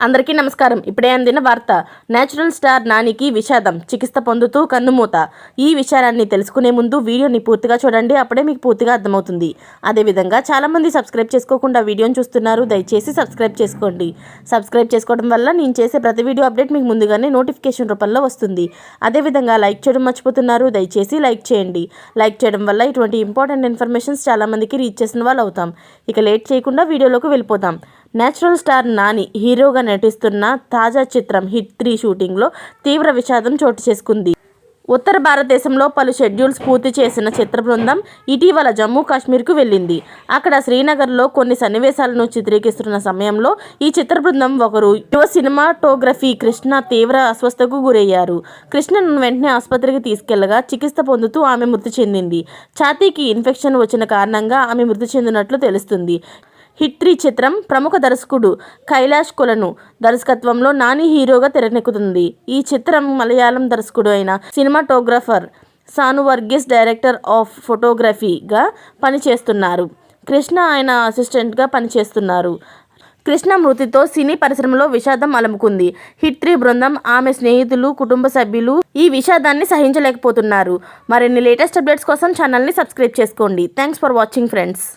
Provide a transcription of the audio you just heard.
అందరికీ నమస్కారం. ఇప్పుడే అందిన వార్త. నేచురల్ స్టార్ నానికి విషాదం. చికిత్స పొందుతూ కన్నుమూత. ఈ విషయాన్ని తెలుసుకునే ముందు వీడియోని పూర్తిగా చూడండి. అప్పుడే మీకు పూర్తిగా అర్థమవుతుంది. అదేవిధంగా చాలామంది సబ్స్క్రైబ్ చేసుకోకుండా వీడియోని చూస్తున్నారు. దయచేసి సబ్స్క్రైబ్ చేసుకోండి. సబ్స్క్రైబ్ చేసుకోవడం వల్ల నేను చేసే ప్రతి వీడియో అప్డేట్ మీకు ముందుగానే నోటిఫికేషన్ రూపంలో వస్తుంది. అదేవిధంగా లైక్ చేయడం మర్చిపోతున్నారు. దయచేసి లైక్ చేయండి. లైక్ చేయడం వల్ల ఇటువంటి ఇంపార్టెంట్ ఇన్ఫర్మేషన్స్ చాలామందికి రీచ్ చేసిన వాళ్ళు అవుతాం ఇక లేట్ చేయకుండా వీడియోలోకి వెళ్ళిపోతాం నేచురల్ స్టార్ నాని హీరోగా నటిస్తున్న తాజా చిత్రం హిట్ త్రీ షూటింగ్లో తీవ్ర విషాదం చోటు చేసుకుంది. ఉత్తర భారతదేశంలో పలు షెడ్యూల్స్ పూర్తి చేసిన చిత్ర బృందం ఇటీవల జమ్మూ కాశ్మీర్కు వెళ్ళింది. అక్కడ శ్రీనగర్లో కొన్ని సన్నివేశాలను చిత్రీకరిస్తున్న సమయంలో ఈ చిత్ర బృందం ఒకరు యువ సినిమాటోగ్రఫీ కృష్ణ తీవ్ర అస్వస్థకు గురయ్యారు. కృష్ణను వెంటనే ఆసుపత్రికి తీసుకెళ్ళగా చికిత్స పొందుతూ ఆమె మృతి చెందింది. ఛాతీకి ఇన్ఫెక్షన్ వచ్చిన కారణంగా ఆమె మృతి చెందినట్లు తెలుస్తుంది. హిట్రీ చిత్రం ప్రముఖ దర్శకుడు కైలాష్ కులను దర్శకత్వంలో నాని హీరోగా తెరనెక్కుతుంది ఈ చిత్రం మలయాళం దర్శకుడు అయిన cinematographer Sanu Varghese director of ఫోటోగ్రఫీగా పనిచేస్తున్నారు. కృష్ణ ఆయన అసిస్టెంట్గా పనిచేస్తున్నారు. కృష్ణ మృతితో సినీ పరిశ్రమలో విషాదం అలముకుంది. హిట్రీ బృందం ఆమె స్నేహితులు కుటుంబ సభ్యులు ఈ విషాదాన్ని సహించలేకపోతున్నారు. మరిన్ని లేటెస్ట్ అప్డేట్స్ కోసం ఛానల్ని సబ్స్క్రైబ్ చేసుకోండి. Thanks for watching friends.